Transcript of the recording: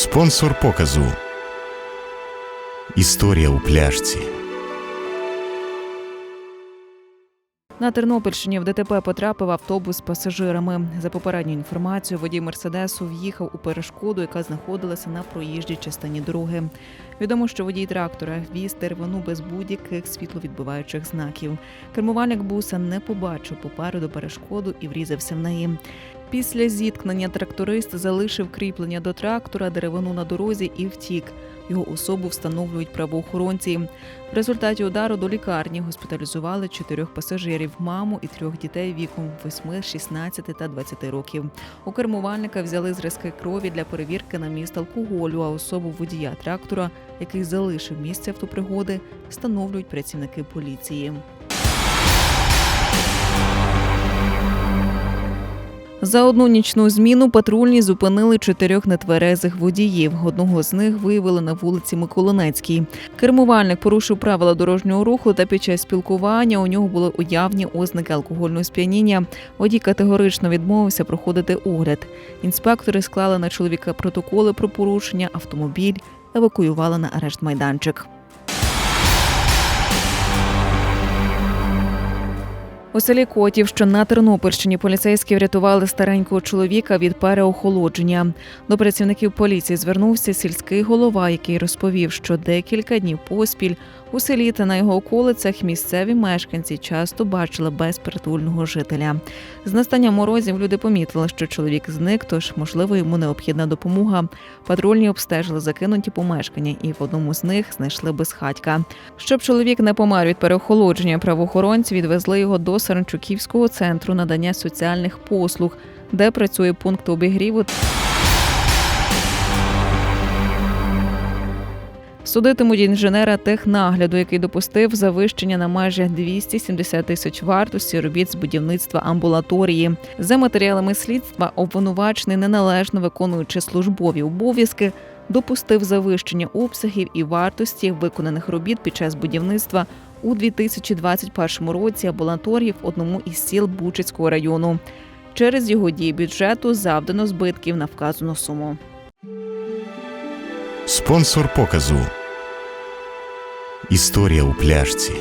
Спонсор показу. Історія у пляшці. На Тернопільщині в ДТП потрапив автобус з пасажирами. За попередньою інформацією, водій мерседесу в'їхав у перешкоду, яка знаходилася на проїжджій частині дороги. Відомо, що водій трактора віз деревину без будь-яких світловідбиваючих знаків. Кермувальник буса не побачив попереду перешкоду і врізався в неї. Після зіткнення тракторист залишив кріплення до трактора, деревину на дорозі і втік. Його особу встановлюють правоохоронці. В результаті удару до лікарні госпіталізували чотирьох пасажирів, маму і трьох дітей віком 8, 16 та 20 років. У кермувальника взяли зразки крові для перевірки на міст алкоголю, а особу водія трактора, який залишив місце автопригоди, встановлюють працівники поліції. За одну нічну зміну патрульні зупинили чотирьох нетверезих водіїв. Одного з них виявили на вулиці Миколинецькій. Кермувальник порушив правила дорожнього руху та під час спілкування у нього були уявні ознаки алкогольного сп'яніння. Водій категорично відмовився проходити огляд. Інспектори склали на чоловіка протоколи про порушення, автомобіль евакуювали на арешт майданчик. У селі Котів, що на Тернопільщині, поліцейські врятували старенького чоловіка від переохолодження. До працівників поліції звернувся сільський голова, який розповів, що декілька днів поспіль у селі та на його околицях місцеві мешканці часто бачили безпритульного жителя. З настанням морозів люди помітили, що чоловік зник, тож можливо йому необхідна допомога. Патрульні обстежили закинуті помешкання, і в одному з них знайшли безхатька. Щоб чоловік не помер від переохолодження, правоохоронці відвезли його до Саранчуківського центру надання соціальних послуг, де працює пункт обігріву. Судитимуть інженера технагляду, який допустив завищення на майже 270 тисяч вартості робіт з будівництва амбулаторії. За матеріалами слідства обвинувачений неналежно виконуючи службові обов'язки, допустив завищення обсягів і вартості виконаних робіт під час будівництва у 2021 році амбулаторії в одному із сіл Бучицького району. Через його дії бюджету завдано збитків на вказану суму. Спонсор показу. Історія у пляшці.